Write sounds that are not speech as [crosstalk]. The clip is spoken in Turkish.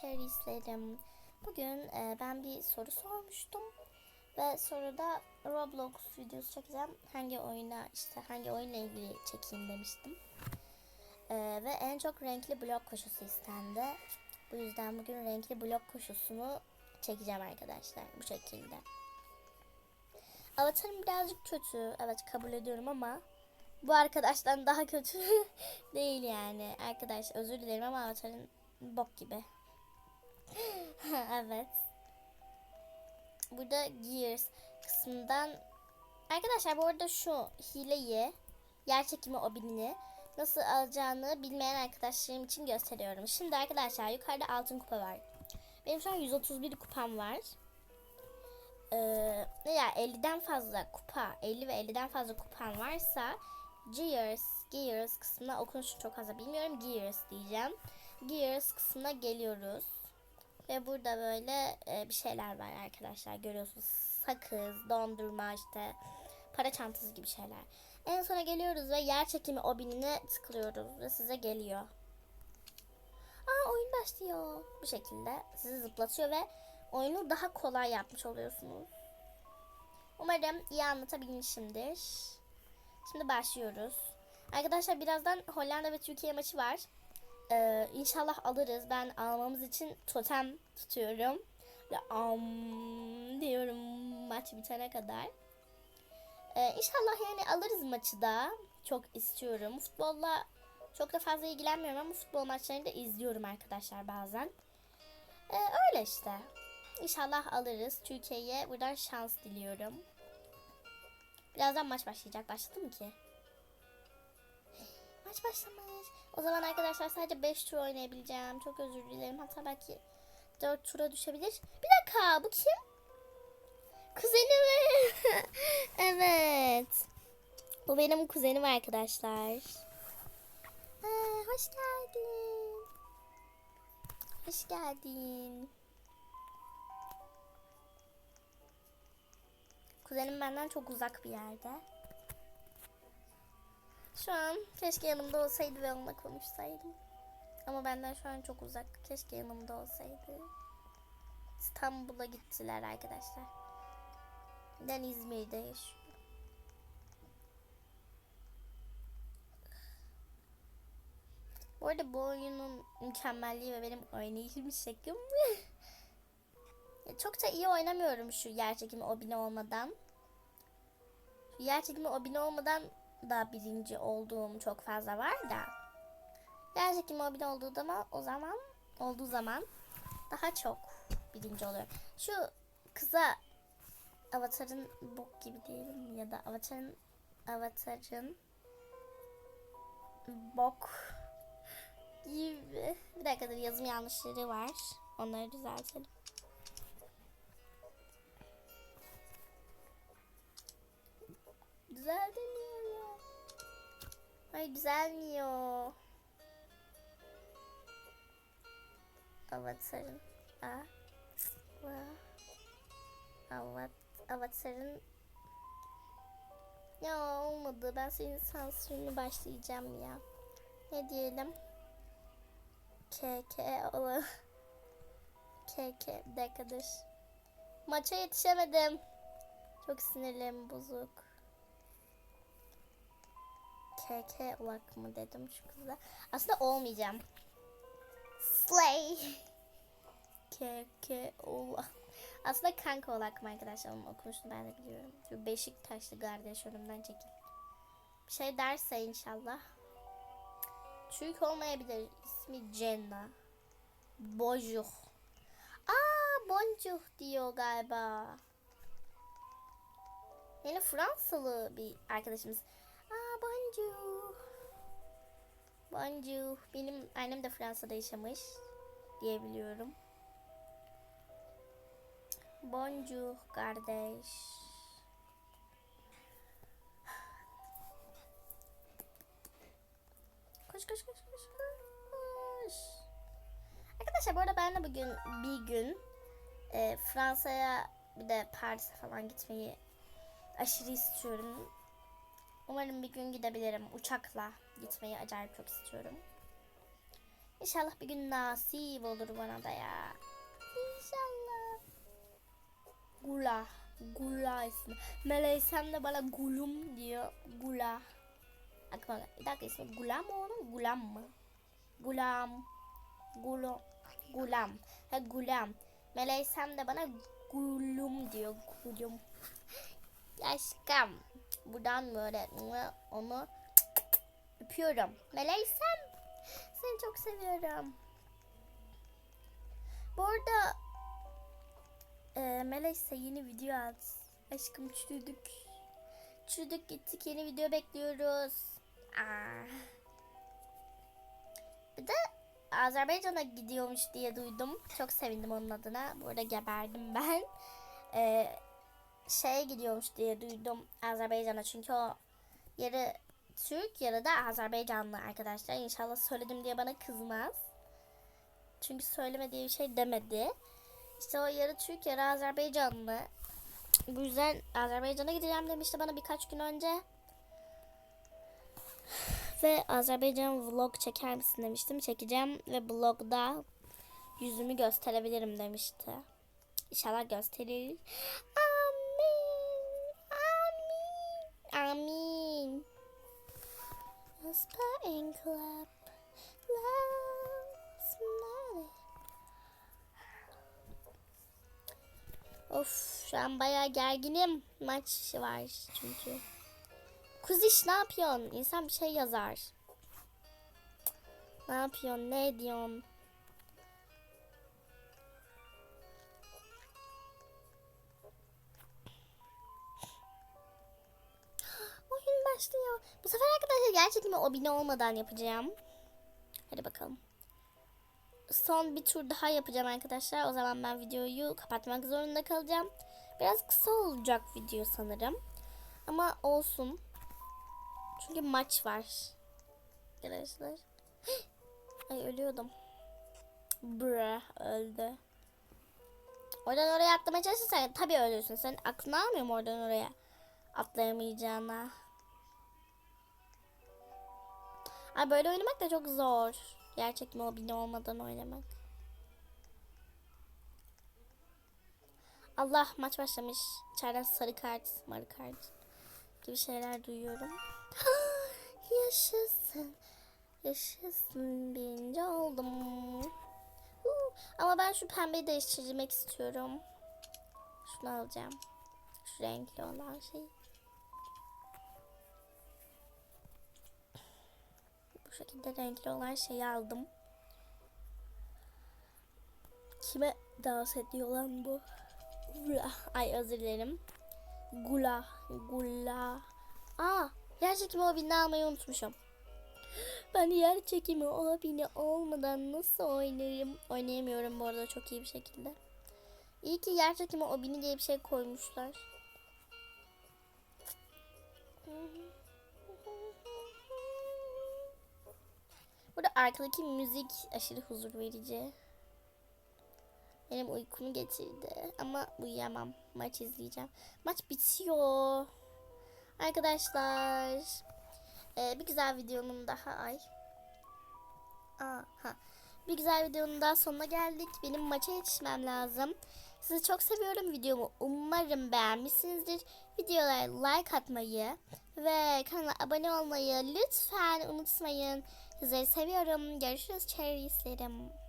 teröristlerim. Bugün e, ben bir soru sormuştum. Ve soruda Roblox videosu çekeceğim. Hangi oyuna işte hangi oyunla ilgili çekeyim demiştim. E, ve en çok renkli blok koşusu istendi. Bu yüzden bugün renkli blok koşusunu çekeceğim arkadaşlar. Bu şekilde. Avatarım birazcık kötü. Evet kabul ediyorum ama bu arkadaştan daha kötü [laughs] değil yani. Arkadaş özür dilerim ama avatarın bok gibi. [laughs] evet. Burada Gears kısmından Arkadaşlar bu arada şu hileyi yer çekimi obinini nasıl alacağını bilmeyen arkadaşlarım için gösteriyorum. Şimdi arkadaşlar yukarıda altın kupa var. Benim şu an 131 kupam var. Ee, ya 50'den fazla kupa 50 ve 50'den fazla kupan varsa Gears, Gears kısmına okunuşunu çok fazla bilmiyorum. Gears diyeceğim. Gears kısmına geliyoruz. Ve burada böyle e, bir şeyler var arkadaşlar. Görüyorsunuz. Sakız, dondurma işte para çantası gibi şeyler. En sona geliyoruz ve yer çekimi obinine tıklıyoruz ve size geliyor. Aa oyun başlıyor. Bu şekilde sizi zıplatıyor ve oyunu daha kolay yapmış oluyorsunuz. Umarım iyi anlatabilmişimdir. Şimdi başlıyoruz. Arkadaşlar birazdan Hollanda ve Türkiye maçı var. Ee, inşallah alırız. Ben almamız için totem tutuyorum. Ve am diyorum maç bitene kadar. Ee, inşallah yani alırız maçı da. Çok istiyorum. Futbolla çok da fazla ilgilenmiyorum ama futbol maçlarını da izliyorum arkadaşlar bazen. Ee, öyle işte. İnşallah alırız. Türkiye'ye buradan şans diliyorum. Birazdan maç başlayacak. Başladı mı ki? Maç başlamış. O zaman arkadaşlar sadece 5 tur oynayabileceğim. Çok özür dilerim. Hatta belki 4 tura düşebilir. Bir dakika bu kim? Kuzenim. [laughs] evet. Bu benim kuzenim arkadaşlar. Aa, hoş geldin. Hoş geldin. Kuzenim benden çok uzak bir yerde. Şu an keşke yanımda olsaydı ve onunla konuşsaydım. Ama benden şu an çok uzak. Keşke yanımda olsaydı. İstanbul'a gittiler arkadaşlar. Ben İzmir'de yaşıyorum. Bu arada bu oyunun mükemmelliği ve benim oynayışım şeklim. Çok da iyi oynamıyorum şu yer çekimi obine olmadan. Şu yer çekimi obine olmadan da birinci olduğum çok fazla var da. Yer çekimi obine olduğu zaman o zaman olduğu zaman daha çok birinci oluyorum. Şu kıza Avatar'ın bok gibi diyelim ya da Avatar'ın Avatar'ın bok gibi. Bir dakika dur yazım yanlışları var. Onları düzeltelim. Düzeltemiyorum. Ay düzelmiyor. Avatar'ın Avat Avatar'ın Ya olmadı. Ben senin sansürünü başlayacağım ya. Ne diyelim? KK ola. KK dur. Maça yetişemedim. Çok sinirlerim bozuk. KK olak mı dedim şu kıza. Aslında olmayacağım. Slay. KK olak. Aslında kanka olak mı arkadaşlar onun ben de biliyorum. Şu Beşiktaşlı kardeş önümden çekil. Bir şey derse inşallah. Türk olmayabilir. İsmi Cenna. Bonjour. Aa bonjour diyor galiba. Yani Fransalı bir arkadaşımız. Bonjour. Bonjour. Benim annem de Fransa'da yaşamış diyebiliyorum. Bonjour kardeş. Koş koş koş koş koş. Arkadaşlar bu arada ben de bugün bir gün e, Fransa'ya bir de Paris'e falan gitmeyi aşırı istiyorum. Umarım bir gün gidebilirim. Uçakla gitmeyi acayip çok istiyorum. İnşallah bir gün nasip olur bana da ya. İnşallah. Gula. Gula ismi. Meleysem de bana gulum diyor. Gula. Aklıma bir dakika ismi Gulam mı onun? Gulam mı? Gulam. Gulo. Gulam. Ha gulam. Meleysem de bana gulum diyor. Gulum. Aşkım. Buradan böyle onu öpüyorum. Meleysem seni çok seviyorum. Bu arada e, Melekse yeni video at. Aşkım çürüdük. Çürüdük gittik yeni video bekliyoruz. Aa. Bir de Azerbaycan'a gidiyormuş diye duydum. Çok sevindim onun adına. Bu arada geberdim ben. Ee, şeye gidiyormuş diye duydum Azerbaycan'a. Çünkü o yarı Türk yarı da Azerbaycanlı arkadaşlar. İnşallah söyledim diye bana kızmaz. Çünkü söyleme diye bir şey demedi. İşte o yarı Türk yarı Azerbaycanlı. Bu yüzden Azerbaycan'a gideceğim demişti bana birkaç gün önce. Ve Azerbaycan vlog çeker misin demiştim. Çekeceğim ve blogda yüzümü gösterebilirim demişti. İnşallah gösterir. Amin. Amin. Whisper and clap. Of şu an bayağı gerginim. Maç var çünkü. Kuziş ne yapıyorsun? İnsan bir şey yazar. Ne yapıyorsun? Ne ediyorsun? Başlıyor. Bu sefer arkadaşlar gerçekten o bine olmadan yapacağım. Hadi bakalım. Son bir tur daha yapacağım arkadaşlar. O zaman ben videoyu kapatmak zorunda kalacağım. Biraz kısa olacak video sanırım. Ama olsun. Çünkü maç var. Arkadaşlar. [gasps] Ay ölüyordum. Bra öldü. Oradan oraya atlamaya çalışırsan tabii ölürsün. Sen aklını almıyor mu oradan oraya atlayamayacağına? Ay böyle oynamak da çok zor. Gerçek mobile olmadan oynamak. Allah maç başlamış. İçeriden sarı kart, marı kart gibi şeyler duyuyorum. [gasps] Yaşasın. Yaşasın birinci oldum. Ama ben şu pembeyi değiştirmek istiyorum. Şunu alacağım. Şu renkli olan şey. Şekilde renkli olan şeyi aldım. Kime dans ediyor lan bu? Ay özür dilerim. Gula. Gula. Aa, yer çekimi obini almayı unutmuşum. Ben yer çekimi obini olmadan nasıl oynarım? Oynayamıyorum bu arada çok iyi bir şekilde. İyi ki yer çekimi obini diye bir şey koymuşlar. Burada arkadaki müzik aşırı huzur verici. Benim uykumu getirdi. Ama uyuyamam. Maç izleyeceğim. Maç bitiyor. Arkadaşlar. e, bir güzel videonun daha ay. Aha. Bir güzel videonun daha sonuna geldik. Benim maça yetişmem lazım. Sizi çok seviyorum. Videomu umarım beğenmişsinizdir. Videolara like atmayı ve kanala abone olmayı lütfen unutmayın. Sizleri seviyorum. Görüşürüz. Cherry